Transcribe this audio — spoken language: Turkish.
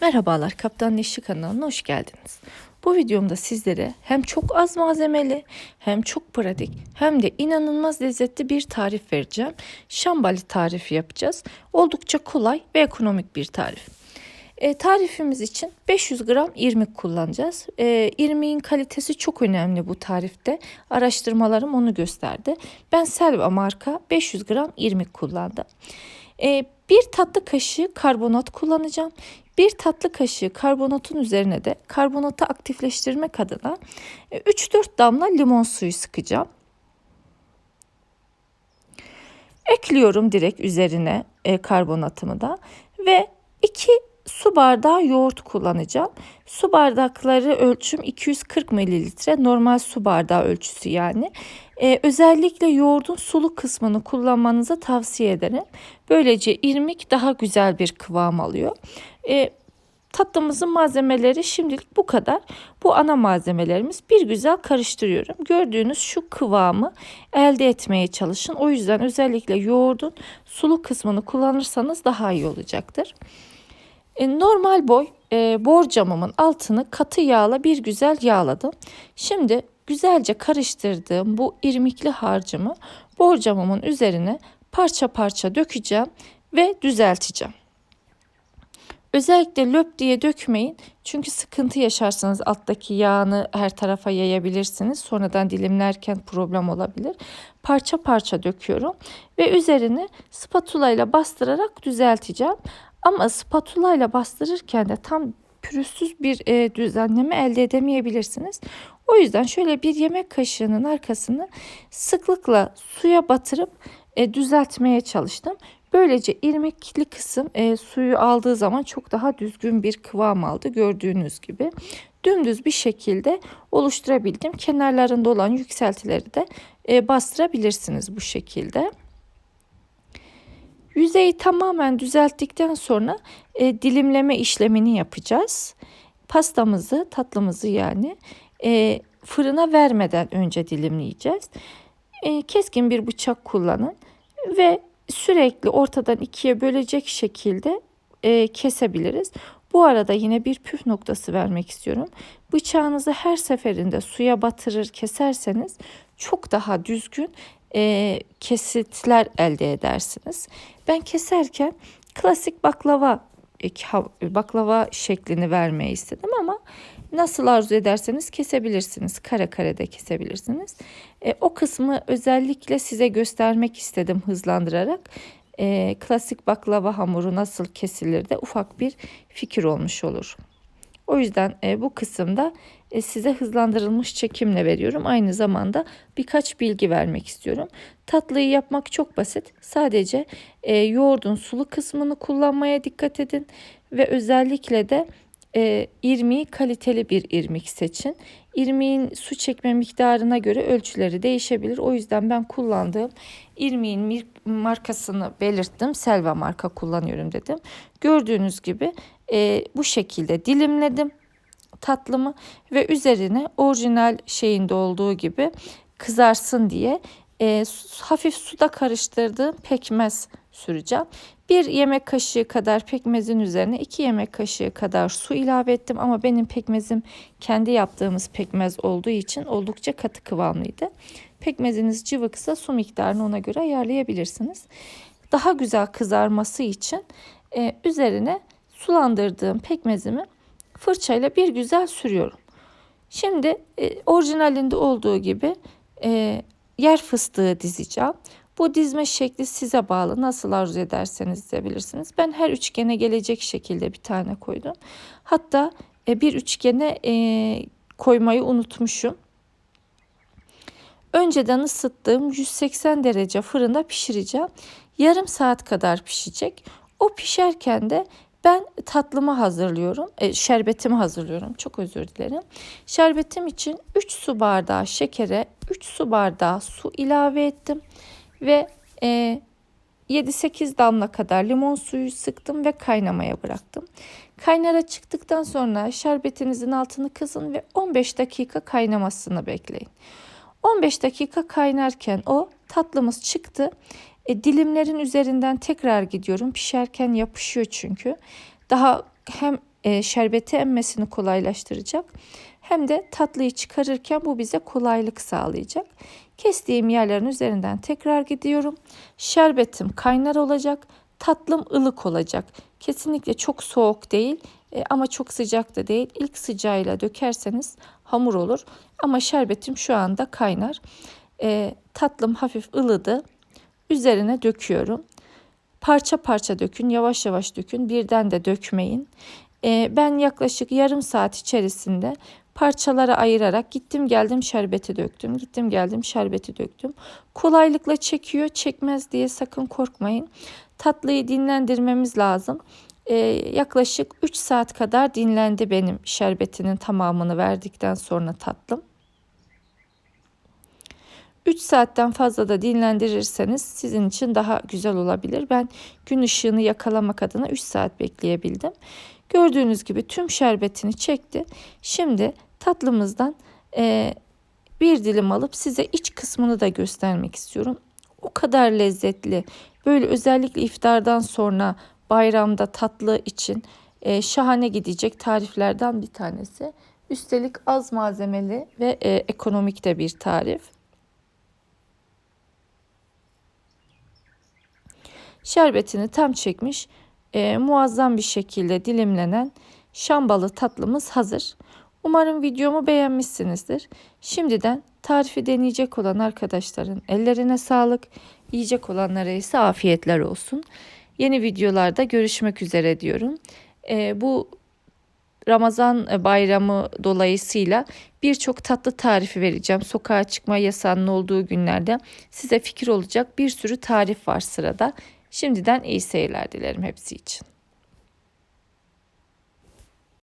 Merhabalar Kaptan Neşri kanalına hoş geldiniz. Bu videomda sizlere hem çok az malzemeli hem çok pratik hem de inanılmaz lezzetli bir tarif vereceğim. Şambali tarifi yapacağız. Oldukça kolay ve ekonomik bir tarif. E, tarifimiz için 500 gram irmik kullanacağız. E, irmiğin kalitesi çok önemli bu tarifte. Araştırmalarım onu gösterdi. Ben Selva marka 500 gram irmik kullandım. E, bir tatlı kaşığı karbonat kullanacağım. Bir tatlı kaşığı karbonatın üzerine de karbonatı aktifleştirmek adına 3-4 damla limon suyu sıkacağım. Ekliyorum direkt üzerine e, karbonatımı da ve 2 su bardağı yoğurt kullanacağım. Su bardakları ölçüm 240 mililitre normal su bardağı ölçüsü yani. Ee, özellikle yoğurdun sulu kısmını kullanmanızı tavsiye ederim. Böylece irmik daha güzel bir kıvam alıyor. Ee, tatlımızın malzemeleri şimdilik bu kadar. Bu ana malzemelerimiz bir güzel karıştırıyorum. Gördüğünüz şu kıvamı elde etmeye çalışın. O yüzden özellikle yoğurdun sulu kısmını kullanırsanız daha iyi olacaktır. E, normal boy e, borcamımın altını katı yağla bir güzel yağladım. Şimdi güzelce karıştırdığım bu irmikli harcımı borcamımın üzerine parça parça dökeceğim ve düzelteceğim. Özellikle löp diye dökmeyin. Çünkü sıkıntı yaşarsanız alttaki yağını her tarafa yayabilirsiniz. Sonradan dilimlerken problem olabilir. Parça parça döküyorum ve üzerine spatula ile bastırarak düzelteceğim. Ama spatula ile bastırırken de tam pürüzsüz bir e, düzenleme elde edemeyebilirsiniz. O yüzden şöyle bir yemek kaşığının arkasını sıklıkla suya batırıp e, düzeltmeye çalıştım. Böylece irmikli kısım e, suyu aldığı zaman çok daha düzgün bir kıvam aldı gördüğünüz gibi. Dümdüz bir şekilde oluşturabildim. Kenarlarında olan yükseltileri de e, bastırabilirsiniz bu şekilde. Yüzeyi tamamen düzelttikten sonra e, dilimleme işlemini yapacağız. Pastamızı, tatlımızı yani e, fırına vermeden önce dilimleyeceğiz. E, keskin bir bıçak kullanın ve sürekli ortadan ikiye bölecek şekilde e, kesebiliriz. Bu arada yine bir püf noktası vermek istiyorum. Bıçağınızı her seferinde suya batırır keserseniz çok daha düzgün e, kesitler elde edersiniz. Ben keserken klasik baklava e, baklava şeklini vermeyi istedim ama nasıl arzu ederseniz kesebilirsiniz. Kare kare de kesebilirsiniz. E, o kısmı özellikle size göstermek istedim hızlandırarak. E, klasik baklava hamuru nasıl kesilir de ufak bir fikir olmuş olur. O yüzden e, bu kısımda e, size hızlandırılmış çekimle veriyorum. Aynı zamanda birkaç bilgi vermek istiyorum. Tatlıyı yapmak çok basit. Sadece e, yoğurdun sulu kısmını kullanmaya dikkat edin ve özellikle de e, irmiği kaliteli bir irmik seçin. İrmiğin su çekme miktarına göre ölçüleri değişebilir. O yüzden ben kullandığım irmiğin markasını belirttim. Selva marka kullanıyorum dedim. Gördüğünüz gibi e, bu şekilde dilimledim tatlımı ve üzerine orijinal şeyinde olduğu gibi kızarsın diye e, hafif suda karıştırdığım pekmez süreceğim. Bir yemek kaşığı kadar pekmezin üzerine iki yemek kaşığı kadar su ilave ettim ama benim pekmezim kendi yaptığımız pekmez olduğu için oldukça katı kıvamlıydı. Pekmeziniz cıvıksa su miktarını ona göre ayarlayabilirsiniz. Daha güzel kızarması için e, üzerine sulandırdığım pekmezimi fırçayla bir güzel sürüyorum. Şimdi e, orijinalinde olduğu gibi e, yer fıstığı dizeceğim. Bu dizme şekli size bağlı. Nasıl arzu ederseniz dizebilirsiniz. Ben her üçgene gelecek şekilde bir tane koydum. Hatta e, bir üçgene e, koymayı unutmuşum. Önceden ısıttığım 180 derece fırında pişireceğim. Yarım saat kadar pişecek. O pişerken de ben tatlımı hazırlıyorum. E, şerbetimi hazırlıyorum. Çok özür dilerim. Şerbetim için 3 su bardağı şekere 3 su bardağı su ilave ettim. Ve e, 7-8 damla kadar limon suyu sıktım ve kaynamaya bıraktım. Kaynara çıktıktan sonra şerbetinizin altını kısın ve 15 dakika kaynamasını bekleyin. 15 dakika kaynarken o tatlımız çıktı. E, dilimlerin üzerinden tekrar gidiyorum. Pişerken yapışıyor çünkü. Daha hem e, şerbeti emmesini kolaylaştıracak. Hem de tatlıyı çıkarırken bu bize kolaylık sağlayacak. Kestiğim yerlerin üzerinden tekrar gidiyorum. Şerbetim kaynar olacak. Tatlım ılık olacak. Kesinlikle çok soğuk değil e, ama çok sıcak da değil. İlk sıcağıyla dökerseniz hamur olur. Ama şerbetim şu anda kaynar. E, tatlım hafif ılıdı. Üzerine döküyorum. Parça parça dökün, yavaş yavaş dökün. Birden de dökmeyin. E, ben yaklaşık yarım saat içerisinde parçalara ayırarak gittim geldim şerbeti döktüm. Gittim geldim şerbeti döktüm. Kolaylıkla çekiyor, çekmez diye sakın korkmayın. Tatlıyı dinlendirmemiz lazım. Ee, yaklaşık 3 saat kadar dinlendi benim şerbetinin tamamını verdikten sonra tatlım. 3 saatten fazla da dinlendirirseniz sizin için daha güzel olabilir. Ben gün ışığını yakalamak adına 3 saat bekleyebildim. Gördüğünüz gibi tüm şerbetini çekti. Şimdi tatlımızdan e, bir dilim alıp size iç kısmını da göstermek istiyorum. O kadar lezzetli. Böyle özellikle iftardan sonra bayramda tatlı için e, şahane gidecek tariflerden bir tanesi. Üstelik az malzemeli ve e, ekonomik de bir tarif. Şerbetini tam çekmiş, e, muazzam bir şekilde dilimlenen şambalı tatlımız hazır. Umarım videomu beğenmişsinizdir. Şimdiden tarifi deneyecek olan arkadaşların ellerine sağlık, yiyecek olanlara ise afiyetler olsun. Yeni videolarda görüşmek üzere diyorum. E, bu Ramazan bayramı dolayısıyla birçok tatlı tarifi vereceğim. Sokağa çıkma yasağının olduğu günlerde size fikir olacak bir sürü tarif var sırada. Şimdiden iyi seyirler dilerim hepsi için.